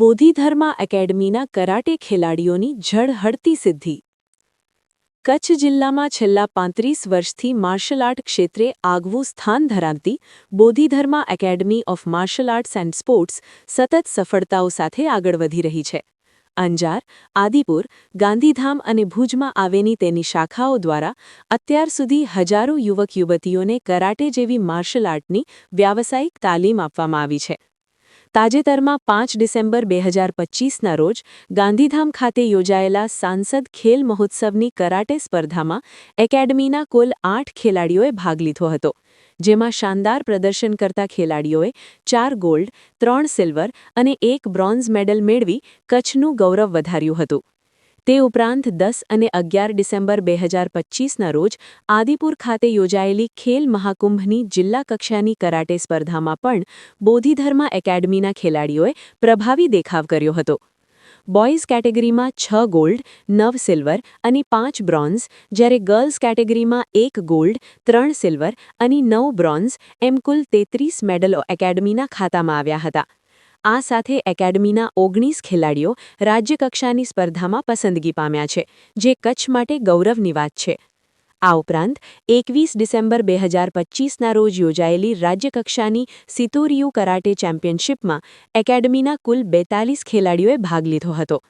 બોધિધર્મા એકેડમીના karate ખેલાડીઓની ઝળહળતી સિદ્ધિ. કચ્છ જિલ્લામાં છેલ્લા પાંત્રીસ વર્ષથી માર્શલ આર્ટ ક્ષેત્રે આગવું સ્થાન ધરાવતી Bodhidharma academy of martial arts and sports સતત સફળતાઓ સાથે આગળ વધી રહી છે. અંજાર, આદિપુર, ગાંધીધામ અને ભુજમાં આવેલી તેની શાખાઓ દ્વારા અત્યાર સુધી હજારો યુવક યુવતીઓને કરાટે જેવી માર્શલ આર્ટની વ્યાવસાયિક તાલીમ આપવામાં આવી છે. તાજેતરમાં પાંચ ડિસેમ્બર બે હજાર પચીસના રોજ ગાંધીધામ ખાતે યોજાયેલા સાંસદ ખેલ મહોત્સવની કરાટે સ્પર્ધામાં એકેડમીના કુલ આઠ ખેલાડીઓએ ભાગ લીધો હતો, જેમાં શાનદાર પ્રદર્શન કરતા ખેલાડીઓએ ચાર ગોલ્ડ, ત્રણ સિલ્વર અને એક બ્રોન્ઝ મેડલ મેળવી કચ્છનું ગૌરવ વધાર્યું હતું. તે ઉપરાંત દસ અને અગિયાર ડિસેમ્બર બે હજાર પચીસના રોજ આદિપુર ખાતે યોજાયેલી ખેલ મહાકુંભની જિલ્લા કક્ષાની કરાટે સ્પર્ધામાં પણ બોધિધર્મા એકેડમીના ખેલાડીઓએ પ્રભાવી દેખાવ કર્યો હતો. બોયઝ કેટેગરીમાં છ ગોલ્ડ, નવ સિલ્વર અને પાંચ બ્રોન્ઝ, જ્યારે ગર્લ્સ કેટેગરીમાં એક ગોલ્ડ, ત્રણ સિલ્વર અને નવ બ્રોન્ઝ એમ કુલ તેત્રીસ મેડલો એકેડમીના ખાતામાં આવ્યા હતા. આ સાથે એકેડમીના ઓગણીસ ખેલાડીઓ રાજ્યકક્ષાની સ્પર્ધામાં પસંદગી પામ્યા છે, જે કચ્છ માટે ગૌરવની વાત છે. આ ઉપરાંત, એકવીસ ડિસેમ્બર બે હજાર પચીસના રોજ યોજાયેલી રાજ્યકક્ષાની સિતોરિયુ કરાટે ચેમ્પિયનશિપમાં એકેડમીના કુલ બેતાલીસ ખેલાડીઓએ ભાગ લીધો હતો,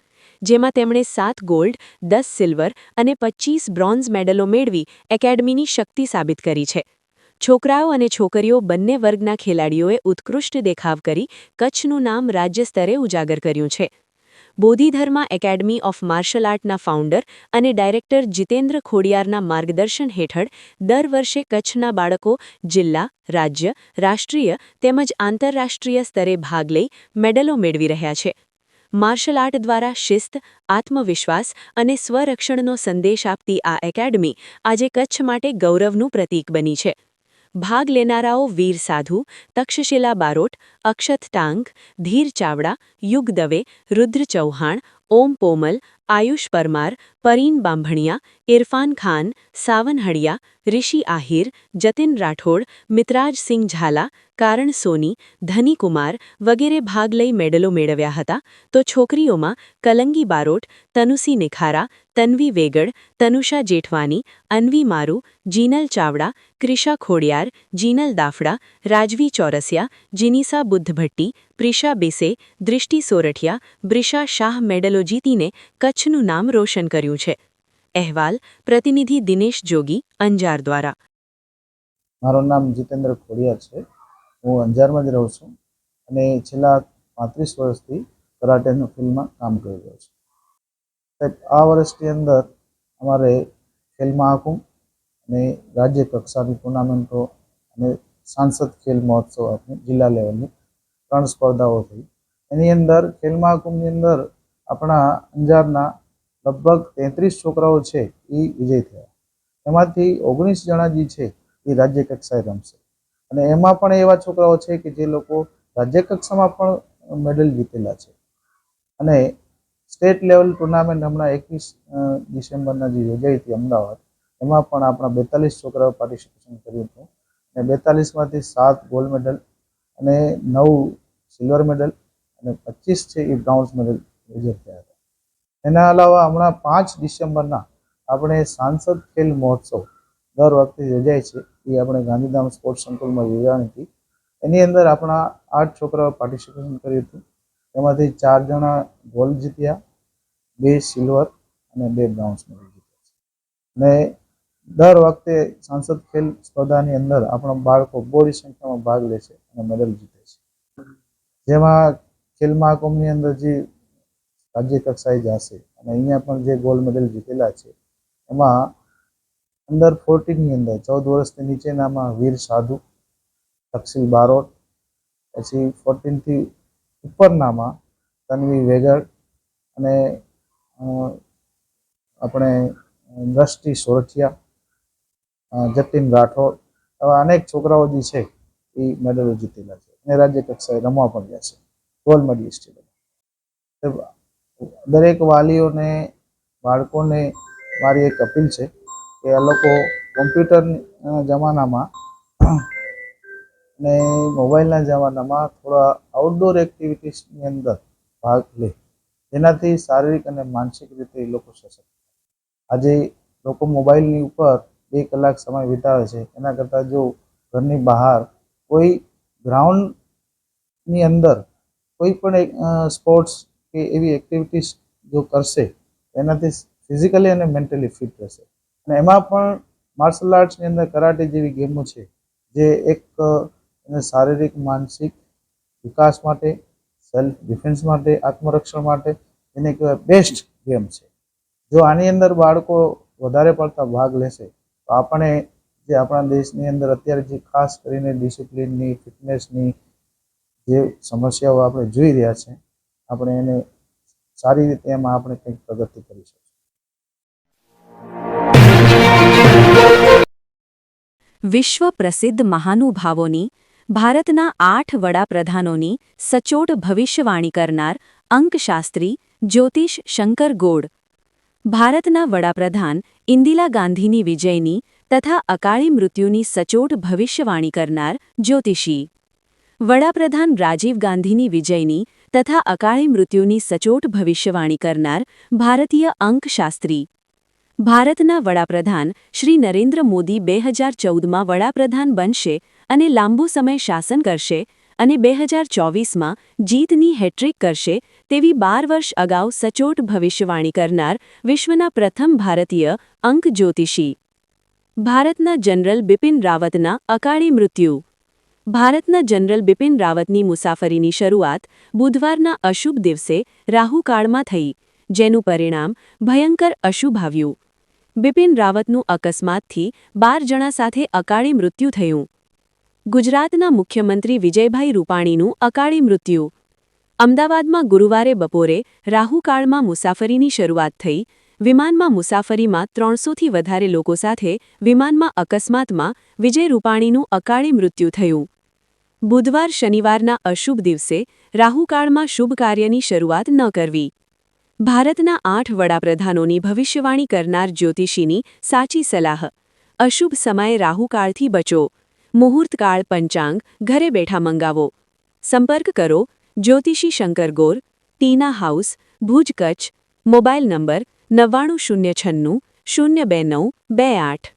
જેમાં તેમણે સાત ગોલ્ડ, દસ સિલ્વર અને પચીસ બ્રોન્ઝ મેડલો મેળવી એકેડમીની શક્તિ સાબિત કરી છે. છોકરાઓ અને છોકરીઓ બંને વર્ગના ખેલાડીઓએ ઉત્કૃષ્ટ દેખાવ કરી કચ્છનું નામ રાજ્ય સ્તરે ઉજાગર કર્યું છે. બોધિધર્મા એકેડમી ઓફ માર્શલ આર્ટના ફાઉન્ડર અને ડાયરેક્ટર જીતેન્દ્ર ખોડિયારના માર્ગદર્શન હેઠળ દર વર્ષે કચ્છના બાળકો જિલ્લા, રાજ્ય, રાષ્ટ્રીય તેમજ આંતરરાષ્ટ્રીય સ્તરે ભાગ લઈ મેડલો મેળવી રહ્યા છે. માર્શલ આર્ટ દ્વારા શિસ્ત, આત્મવિશ્વાસ અને સ્વરક્ષણનો સંદેશ આપતી આ એકેડમી આજે કચ્છ માટે ગૌરવનું પ્રતીક બની છે. ભાગ લેનારાઓ વીર સાધુ, તક્ષશિલા બારોટ, અક્ષત ટાંગ ધીર ચાવડા યુગ દવે રુદ્ર ચૌહાણ, ઓમ પોમલ આયુષ પરમાર, પરીન બાંભણિયા, ઇરફાન ખાન, સાવન હડિયા ઋષિ આહિર, જતિન રાઠોડ, મિત્રાજ સિંહ ઝાલા, કારણ સોની ધનીકુમાર વગેરે ભાગ લઈ મેડલો મેળવ્યા હતા. તો છોકરીઓમાં કલંગી બારોટ, તનુસી નિખારા, તન્વી વેગડ, તનુષા જેઠવાની અન્વી મારુ, જીનલ ચાવડા ક્રિશા ખોડિયાર, જીનલ દાફડા, રાજવી ચોરસિયા, જીનીસા બુદ્ધભટ્ટી પ્રિશા બેસે દૃષ્ટિ સોરઠિયા બ્રિશા શાહ મેડલો જીતીને કચ્છનું નામ રોશન કર્યું છે. અહેવાલ પ્રતિનિધિ દિનેશ જોગી, અંજાર દ્વારા. મારું નામ જીતેન્દ્ર ખોડિયા છે. હું અંજારમાં જ રહું છું અને છેલ્લા પાંત્રીસ વર્ષથી કરાટેનું ફિલ્ડમાં કામ કરી રહ્યો છું. આ વર્ષની અંદર અમારે ખેલ મહાકુંભ અને રાજ્ય કક્ષાની ટુર્નામેન્ટો અને સાંસદ ખેલ મહોત્સવ આપણે જિલ્લા લેવલની ત્રણ સ્પર્ધાઓ થઈ. એની અંદર ખેલ મહાકુંભની અંદર આપણા અંજારના લગભગ તેત્રીસ છોકરાઓ છે એ વિજય થયા. એમાંથી ઓગણીસ જણા જે છે એ રાજ્ય કક્ષાએ રમશે. અને એમાં પણ એવા છોકરાઓ છે કે જે લોકો રાજ્ય કક્ષામાં પણ મેડલ જીતેલા છે. અને સ્ટેટ લેવલ ટુર્નામેન્ટ હમણાં એકવીસ ડિસેમ્બરના જે યોજાઈ હતી અમદાવાદ, એમાં પણ આપણા બેતાલીસ છોકરાઓ પાર્ટિસિપેશન કર્યું હતું. અને બેતાલીસમાંથી સાત ગોલ્ડ મેડલ અને નવ સિલ્વર મેડલ અને પચીસ છે એ બ્રાઉન્સ મેડલ મેજર થયા હતા એના અલાવા હમણાં પાંચ ડિસેમ્બરના આપણે સાંસદ ખેલ મહોત્સવ દર વખતે યોજાય છે. એ આપણે ગાંધીધામ સ્પોર્ટ્સ સંકુલમાં યોજાણી હતી. એની અંદર આપણા આઠ છોકરાઓ પાર્ટિસિપેશન કર્યું હતું. એમાંથી ચાર જણા ગોલ્ડ જીત્યા, બે સિલ્વર અને બે બ્રાઉન્સ મેડલ જીત્યા છે. અને દર વખતે સાંસદ ખેલ સ્પર્ધાની અંદર આપણા બાળકો બોડી સંખ્યામાં ભાગ લે છે અને મેડલ જીતે છે. જેમાં ખેલ મહાકુંભની અંદર જે રાજ્ય કક્ષાએ જશે. અને અહીંયા પણ જે ગોલ્ડ મેડલ જીતેલા છે, એમાં અંડર ફોર્ટીનની અંદર ચૌદ વર્ષથી નીચેનામાં વીર સાધુ, તક્ષિલ બારોટ, પછી ફોર્ટીનથી ઉપરનામાં તન્વી વેગડ અને આપણે દ્રષ્ટિ સોરઠિયા જતીન રાઠોડ એવા અનેક છોકરાઓ જે છે, એ મેડલો જીતેલા છે. અને રાજ્ય કક્ષાએ રમવા પણ ગયા છે ગોલ્ડ મેડલિસ્ટ દરેક વાલીઓને, બાળકોને મારી એક અપીલ છે કે આ લોકો કોમ્પ્યુટર જમાનામાં ને મોબાઈલના જમાનામાં થોડા આઉટડોર એક્ટિવિટીસની અંદર ભાગ લે. જેનાથી શારીરિક અને માનસિક રીતે એ લોકો સશક્ત આજે લોકો મોબાઈલની ઉપર બે કલાક સમય વિતાવે છે. એના કરતાં જો ઘરની બહાર કોઈ ગ્રાઉન્ડની અંદર કોઈ પણ એક સ્પોર્ટ્સ કે એવી એક્ટિવિટીઝ જો કરશે, એનાથી ફિઝિકલી અને મેન્ટલી ફિટ રહેશે. અને એમાં પણ માર્શલ આર્ટ્સની અંદર કરાટે જેવી ગેમો છે, જે એક એને શારીરિક, માનસિક વિકાસ માટે સેલ્ફ ડિફેન્સ માટે, આત્મરક્ષણ માટે એને કહેવાય બેસ્ટ ગેમ છે. જો આની અંદર બાળકો વધારે પડતા ભાગ લેશે, તો આપણે જે આપણા દેશની અંદર અત્યારે જે ખાસ કરીને ડિસિપ્લિનની ફિટનેસની જે સમસ્યાઓ આપણે જોઈ રહ્યા છે આપણે એને સારી રીતે એમાં આપણે કંઈક પ્રગતિ કરી શકીએ. વિશ્વ પ્રસિદ્ધ મહાનુભાવોની, ભારતના આઠ વડાપ્રધાનોની સચોટ ભવિષ્યવાણી કરનાર અંકશાસ્ત્રી જ્યોતિષ શંકર ગોડ, ભારતના વડાપ્રધાન ઇન્દિરા ગાંધીની વિજયની તથા અકાળી મૃત્યુની સચોટ ભવિષ્યવાણી કરનાર જ્યોતિષી, વડાપ્રધાન રાજીવ ગાંધીની વિજયની તથા અકાળી મૃત્યુની સચોટ ભવિષ્યવાણી કરનાર ભારતીય અંકશાસ્ત્રી. ભારતના વડાપ્રધાન શ્રી નરેન્દ્ર મોદી બે હજાર ચૌદમાં વડાપ્રધાન બનશે અને લાંબો સમય શાસન કરશે અને બે હજાર ચોવીસમાં જીતની હેટ્રિક કરશે તેવી બાર વર્ષ અગાઉ સચોટ ભવિષ્યવાણી કરનાર વિશ્વના પ્રથમ ભારતીય અંક જ્યોતિષી ભારતના જનરલ બિપિન રાવતના અકાળી મૃત્યુ. ભારતના જનરલ બિપિન રાવતની મુસાફરીની શરૂઆત બુધવારના અશુભ દિવસે રાહુકાળમાં થઈ, જેનું પરિણામ ભયંકર અશુભ આવ્યું. બિપિન રાવતનું અકસ્માતથી બાર જણા સાથે અકાળી મૃત્યુ થયું. ગુજરાતના મુખ્યમંત્રી વિજયભાઈ રૂપાણીનું અકાળી મૃત્યુ. અમદાવાદમાં ગુરુવારે બપોરે રાહુકાળમાં મુસાફરીની શરૂઆત થઈ વિમાનમાં મુસાફરીમાં ત્રણસોથી વધારે લોકો સાથે વિમાનમાં અકસ્માતમાં વિજય રૂપાણીનું અકાળી મૃત્યુ થયું. બુધવાર શનિવારના અશુભ દિવસે રાહુકાળમાં શુભ કાર્યની શરૂઆત ન કરવી. ભારતના આઠ વડાપ્રધાનોની ભવિષ્યવાણી કરનાર જ્યોતિષીની સાચી સલાહ. અશુભ સમયે રાહુકાળથી બચો. મુહૂર્તકાળ પંચાંગ, ઘરે બેઠા મંગાવો. સંપર્ક કરો જ્યોતિષી Shankar Gor, Tina house, Bhuj Kutch, mobile number નવ્વાણું શૂન્ય છન્નું, શૂન્ય બે નવ, બે આઠ.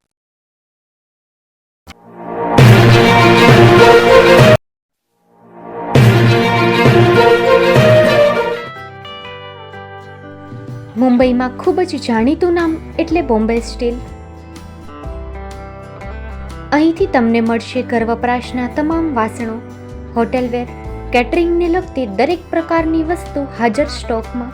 મુંબઈમાં ખૂબ જ જાણીતું નામ એટલે બોમ્બે સ્ટીલ. અહીંથી તમને મળશે ઘર વપરાશના તમામ વાસણો, હોટેલવેર, કેટરિંગને લગતી દરેક પ્રકારની વસ્તુ હાજર સ્ટોકમાં.